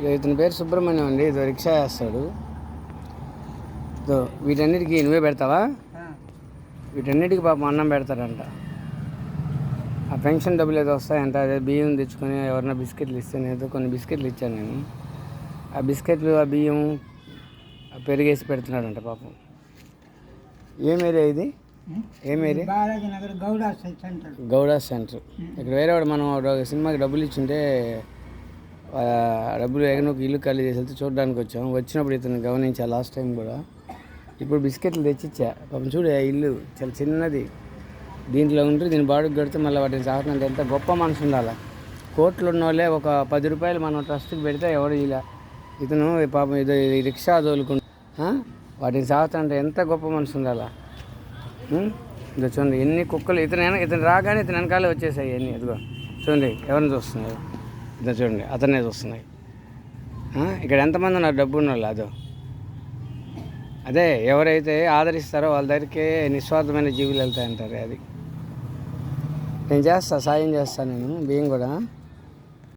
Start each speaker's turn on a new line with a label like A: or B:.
A: ఇతని పేరు సుబ్రహ్మణ్యం అండి ఇదో రిక్షా వేస్తాడు. ఇదో వీటన్నిటికీ నువ్వే పెడతావా? వీటన్నిటికీ పాపం అన్నం పెడతారంట ఆ పెన్షన్ డబ్బులు ఏదో వస్తాయంట అదే బియ్యం తెచ్చుకొని ఎవరన్నా బిస్కెట్లు ఇస్తే నేను కొన్ని బిస్కెట్లు ఇచ్చాను నేను. ఆ బిస్కెట్లు ఆ బియ్యం పెరిగేసి పెడుతున్నాడంట పాపం. ఏం ఏరియా ఇది? ఏం area?
B: Gowda centre.
A: Gowda centre. ఇక్కడ వేరే వాడు మనం సినిమాకి డబ్బులు ఇచ్చింటే ఆ డబ్బులు ఎగనొక ఇల్లు ఖాళీ చేసి వెళ్తే చూడడానికి వచ్చాం. వచ్చినప్పుడు ఇతను గమనించా లాస్ట్ టైం కూడా. ఇప్పుడు బిస్కెట్లు తెచ్చిచ్చా. పాపం చూడు ఆ ఇల్లు చాలా చిన్నది. దీంట్లో ఉంటే దీని బాడుకు కడితే మళ్ళీ వాటిని సాగుతుంటే ఎంత గొప్ప మనసు ఉండాలి. కోట్లు ఉన్న వాళ్ళే ఒక పది రూపాయలు మనం ట్రస్ట్కి పెడితే ఎవడు ఇలా. ఇతను పాపం ఇదో రిక్షా తోలుకుంటా వాటిని సాగుతుంటే ఎంత గొప్ప మనసు ఉండాలా. ఇదో చూడండి ఎన్ని కుక్కలు. ఇతను ఇతను రాగానే ఇతను వెనకాలే వచ్చేసాయి అన్నీ. ఇదిగో చూడండి ఎవరిని చూస్తున్నారు? ఇదో చూడండి అతనే చూస్తున్నాయి. ఇక్కడ ఎంతమంది ఉన్నారు? డబ్బు ఉన్న వాళ్ళు అదో. అదే ఎవరైతే ఆదరిస్తారో వాళ్ళ దగ్గరికే నిస్వార్థమైన జీవులు వెళ్తాయంటారు అది. నేను చేస్తా సాయం చేస్తాను నేను బియ్యం కూడా.